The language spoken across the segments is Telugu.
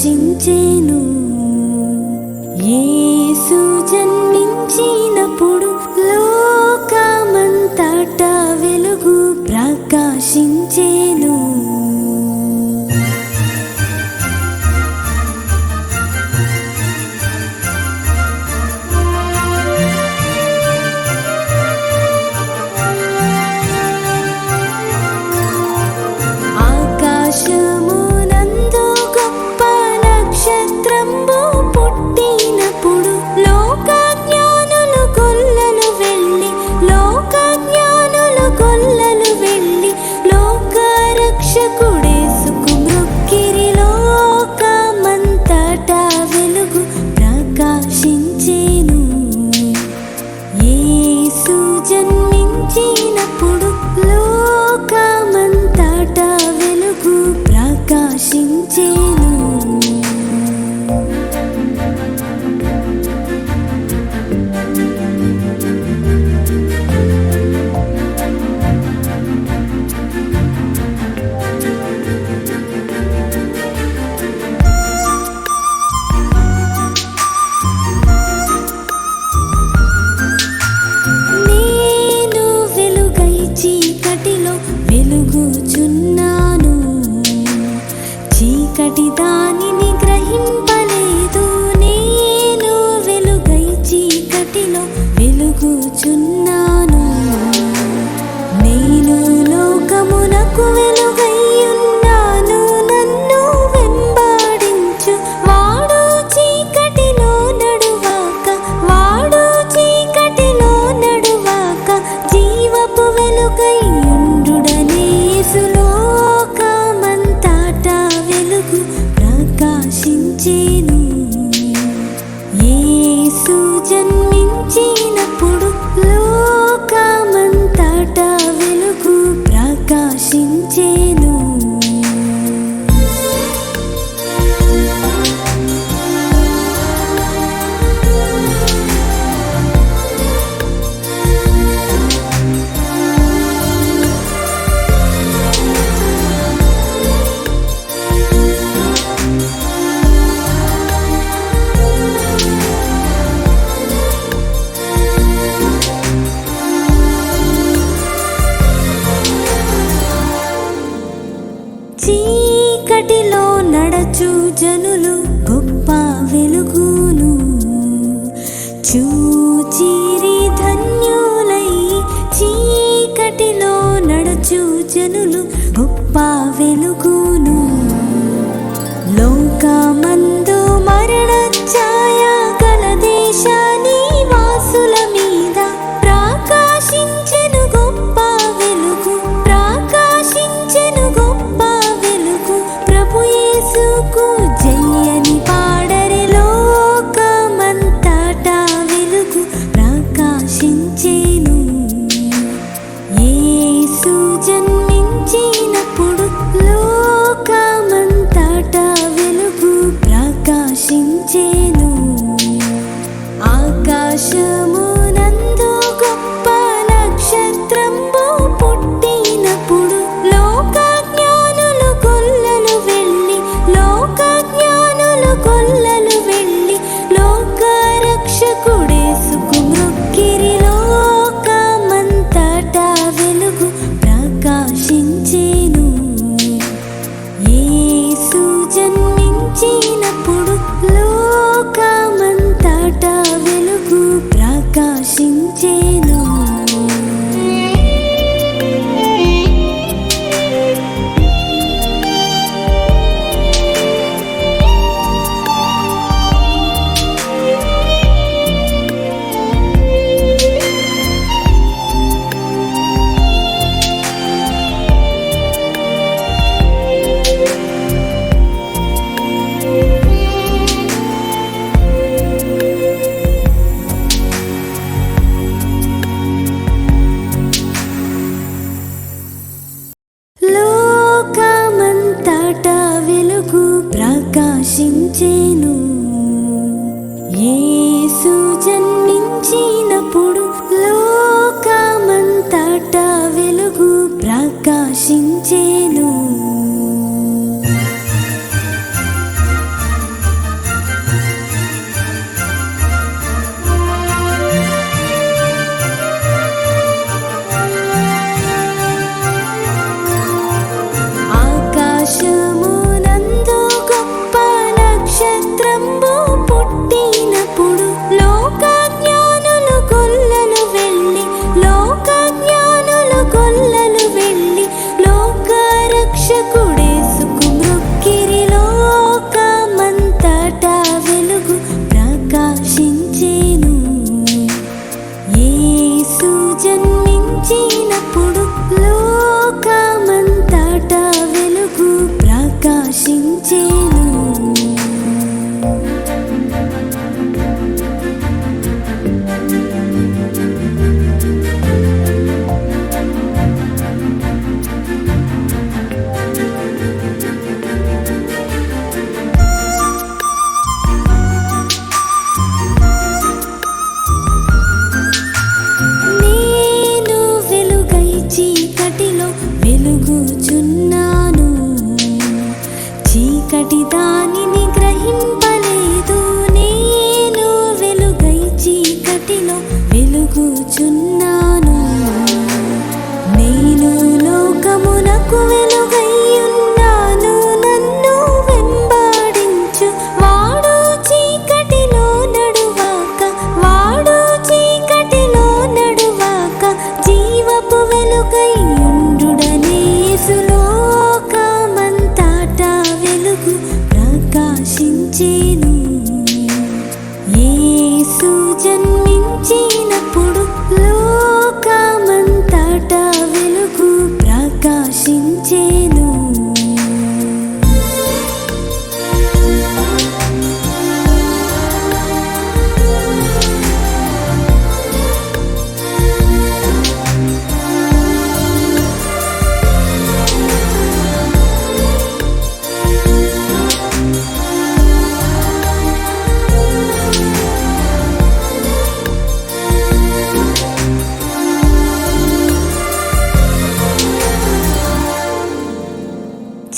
静静 ఎరుగుచున్నాను చీకటి దానిని గ్రహింపలేదు. నేను వెలుగై చీకటిలో వెలుగుచున్నాను. నేను లోకమునకు వె జనులు గొప్ప వెలుగును. లోకమంత 心机能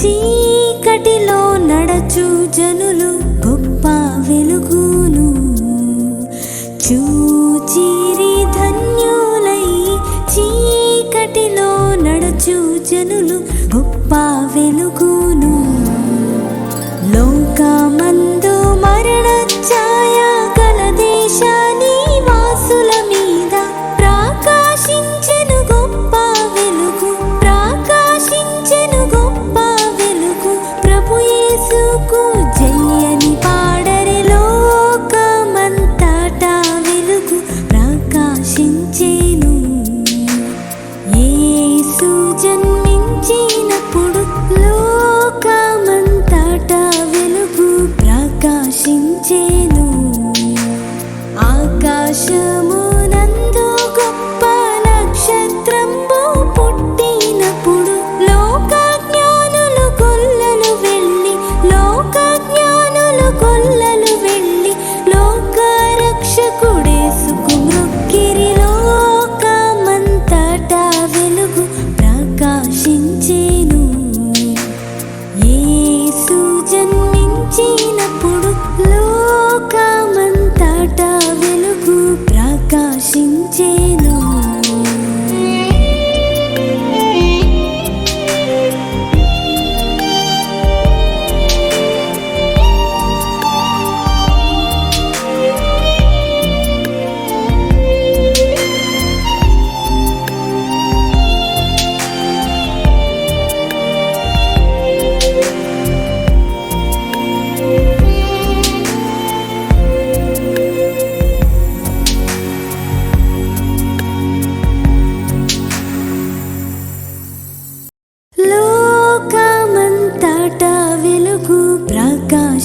చీకటిలో నడచు జనులు గొప్ప వెలుగును. చూచిరి ధన్యులై చీకటిలో నడచు జనులు గొప్ప వెలుగు చకుడేసుకో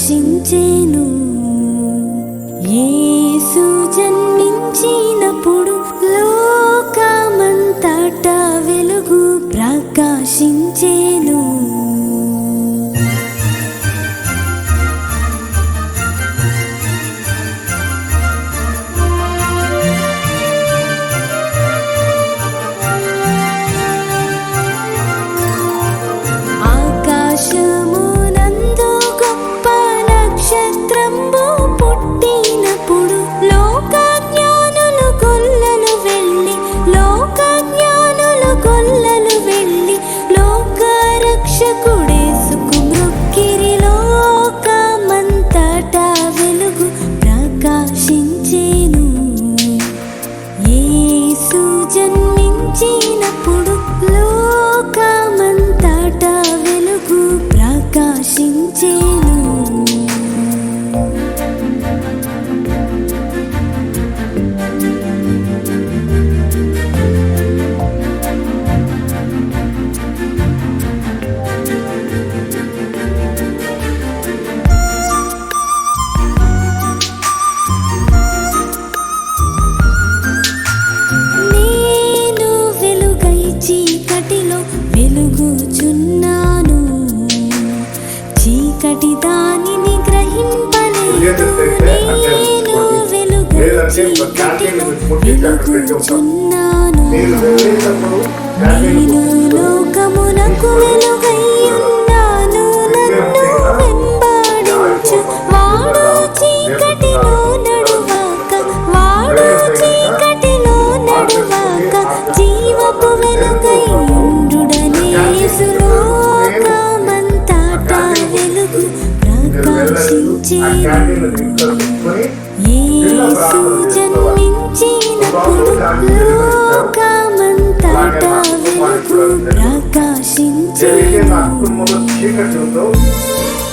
హర్షించేను యేసు జన్మించినప్పుడు లోకమంతటా వెలుగు ప్రకాశించే నేను లోకమునకు ದೇವಿಗೆ ನಾಲ್ಕು ಮೊದಲು ಚೀಕಟಿದ್ದು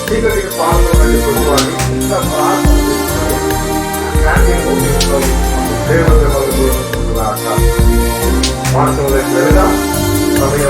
ಚೀಕಟಿಗೆ ಪಾಲ್ಗೊಂಡು ಕೊಡುವಾಗ ಇಂಥ ಪ್ರಾರ್ಥನೆ ದೇವರ ಬದಲು ಆಟ ಮಾಡಿಸುವುದೇ ಬೆಳೆದ ಸಭೆಯ